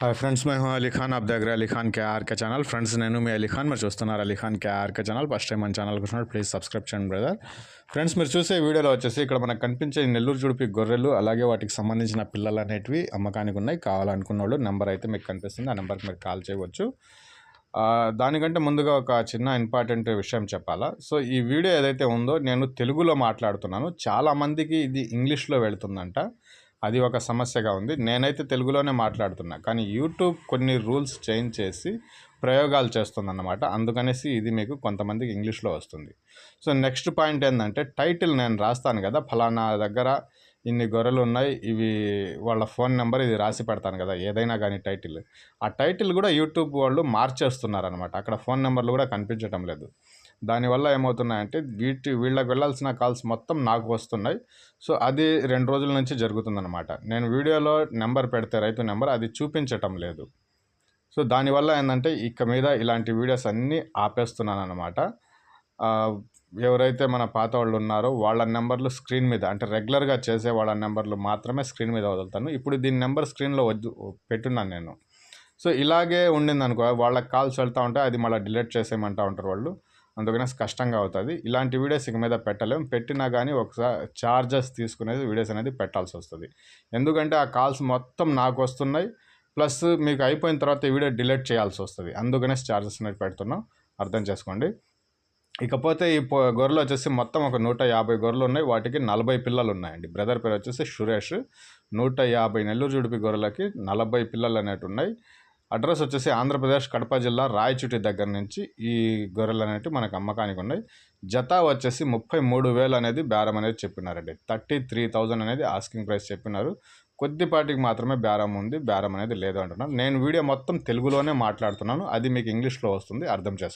Hi friends మేము అలీ ఖాన్ అబ్ దగ్గర Ali Khan KRK channel friends నేను మీ అలీ ఖాన్ మీరు చూస్తున్నారు Ali Khan KRK channel first time మన ఛానల్ చూసినట్టు ప్లీజ్ సబ్స్క్రైబ్ చేయండి బ్రదర్ ఫ్రెండ్స్ మీరు చూసే వీడియోలో వచ్చేసి ఇక్కడ మనకు కనిపించే నెల్లూరు జుడిపి గొర్రెలు అలాగే వాటికి సంబంధించిన పిల్లలు అనేటివి అమ్మకానికి ఉన్నాయి కావాలనుకున్న వాళ్ళు నెంబర్ అయితే మీకు కనిపిస్తుంది ఆ నెంబర్కి మీరు కాల్ చేయవచ్చు దానికంటే ముందుగా ఒక చిన్న ఇంపార్టెంట్ విషయం చెప్పాలా సో ఈ వీడియో ఏదైతే ఉందో నేను తెలుగులో మాట్లాడుతున్నాను చాలామందికి ఇది ఇంగ్లీష్లో వెళుతుందంట అది ఒక సమస్యగా ఉంది. నేనైతే తెలుగులోనే మాట్లాడుతున్నా. కానీ యూట్యూబ్ కొన్ని రూల్స్ చేంజ్ చేసి ప్రయోగాలు చేస్తుందన్నమాట. అందుకనేసి ఇది మీకు కొంతమందికి ఇంగ్లీష్లో వస్తుంది. సో నెక్స్ట్ పాయింట్ ఏంటంటే టైటిల్ నేను రాస్తాను కదా ఫలానా దగ్గర ఇన్ని గొర్రెలు ఉన్నాయి ఇవి వాళ్ళ ఫోన్ నెంబర్ ఇది రాసి పెడతాను కదా ఏదైనా కానీ టైటిల్. ఆ టైటిల్ కూడా యూట్యూబ్ వాళ్ళు మార్చేస్తున్నారు అనమాట అక్కడ ఫోన్ నెంబర్లు కూడా కనిపించడం లేదు. దానివల్ల ఏమవుతున్నాయంటే వీటి వీళ్ళకి వెళ్ళాల్సిన కాల్స్ మొత్తం నాకు వస్తున్నాయి. సో అది రెండు రోజుల నుంచి జరుగుతుందన్నమాట. నేను వీడియోలో నెంబర్ పెడితే రైతు నెంబర్ అది చూపించటం లేదు. సో దానివల్ల ఏంటంటే ఇక మీద ఇలాంటి వీడియోస్ అన్నీ ఆపేస్తున్నాను అనమాట ఎవరైతే మన పాత వాళ్ళు ఉన్నారో వాళ్ళ నెంబర్లు స్క్రీన్ మీద అంటే రెగ్యులర్గా చేసే వాళ్ళ నెంబర్లు మాత్రమే స్క్రీన్ మీద వదులుతాను. ఇప్పుడు దీని నెంబర్ స్క్రీన్లో వద్దు పెట్టున్నాను నేను. సో ఇలాగే ఉండింది అనుకో వాళ్ళకి కాల్స్ వెళ్తూ ఉంటే అది మళ్ళీ డిలీట్ చేసేయమంటూ ఉంటారు వాళ్ళు. అందుకనే కష్టంగా అవుతుంది. ఇలాంటి వీడియోస్ ఇక మీద పెట్టలేం. పెట్టినా కానీ ఒకసారి చార్జెస్ తీసుకునేది వీడియోస్ అనేది పెట్టాల్సి వస్తుంది. ఎందుకంటే ఆ కాల్స్ మొత్తం నాకు వస్తున్నాయి. ప్లస్ మీకు అయిపోయిన తర్వాత ఈ వీడియో డిలీట్ చేయాల్సి వస్తుంది. అందుకనే ఛార్జెస్ అనేది పెడుతున్నాం. అర్థం చేసుకోండి. ఇకపోతే ఈ గొర్రెలు వచ్చేసి మొత్తం ఒక నూట యాభై గొర్రెలు ఉన్నాయి. వాటికి నలభై పిల్లలు ఉన్నాయండి. బ్రదర్ పేరు వచ్చేసి సురేష్. నూట యాభై నెల్లూరు జుడిపి గొర్రెలకి నలభై పిల్లలు అనేవి ఉన్నాయి అడ్రస్ వచ్చేసి ఆంధ్రప్రదేశ్ కడప జిల్లా రాయచుటి దగ్గర నుంచి ఈ గొర్రెలు అనేవి మనకు అమ్మకానికి ఉన్నాయి. జత వచ్చేసి ముప్పై మూడు వేలు అనేది బేరం అనేది చెప్పినారండి. థర్టీ త్రీ థౌజండ్ అనేది ఆస్కింగ్ ప్రైస్ చెప్పినారు. కొద్దిపాటికి మాత్రమే బేరం ఉంది బేరం అనేది లేదు అంటున్నారు. నేను వీడియో మొత్తం తెలుగులోనే మాట్లాడుతున్నాను. అది మీకు ఇంగ్లీష్లో వస్తుంది అర్థం చేసుకోండి